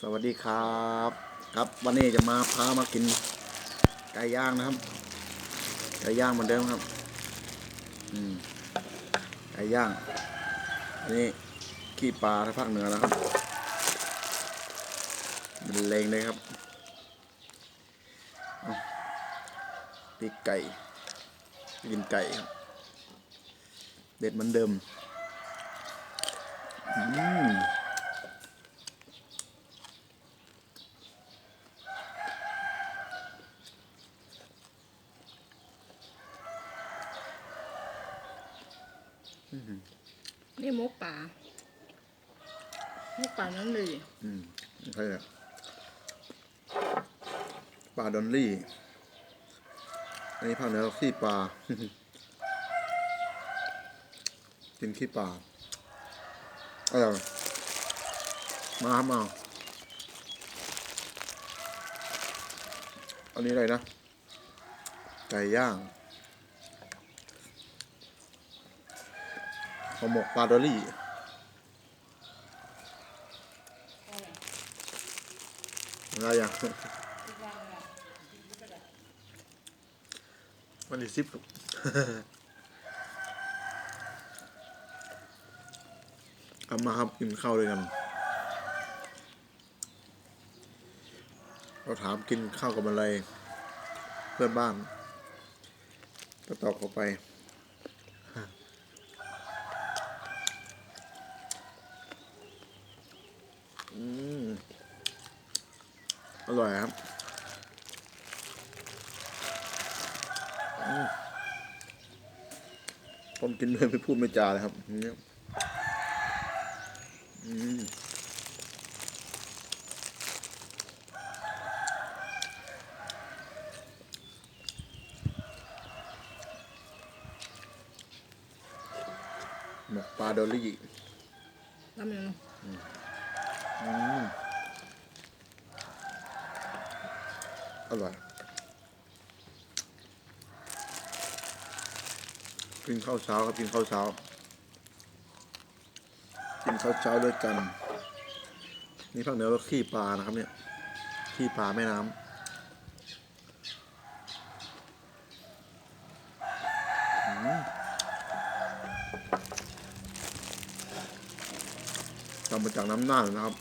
สวัสดีครับ ครับวันนี้จะมาพามากินไก่ย่างนะครับไก่ย่างเหมือนเดิมครับอืมไก่ย่างอันนี้ขี้ปลาทางภาคเหนือนะครับเป็นเลงเลยครับปีกไก่กินไก่ครับ เด็ดเหมือนเดิมอืม นี่มุกป่ามุกป่านั่นเลยอืมใช่ปลาดอลลี่ อันนี้ภาคเหนือขี้ปลา กินขี้ปลาอร่อยมาครับมาอันนี้อะไรนะ ไก่ย่าง ข้าวหมกปลาดอลลี่อะไรอย่างวันที่สิบกลับมาครับกินข้าวด้วยกัน เราถามกินข้าวกับอะไร เพื่อนบ้านก็ตอบเขาไป อร่อยครับอืมผมกินเลยไม่พูดไม่จาเลยครับอย่างเนี่ยอืมหมกปลาดอลลี่ลำยังอืม อร่อยกินข้าวเช้าครับกินข้าวเช้า กินข้าวเช้าด้วยกัน นี่ภาคเหนือเราขี้ปลานะครับ เนี่ยขี้ปลาแม่น้ำทำมาจากน้ำหน่านะครับ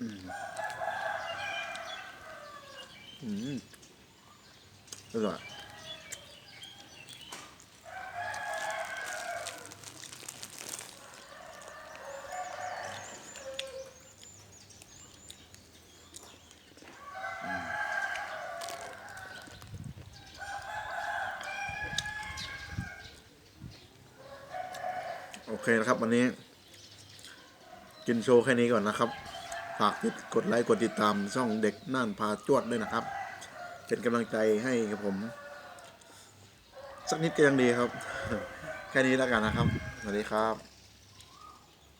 อืมอร่อยอืมโอเคนะครับ วันนี้ กินโชว์แค่นี้ก่อนนะครับ ฝากกดไลค์กดติดตามช่องเด็กน่านพาจวดด้วยนะครับ เป็นกำลังใจให้กับผม สักนิดก็ยังดีครับ แค่นี้แล้วกันนะครับ สวัสดีครับ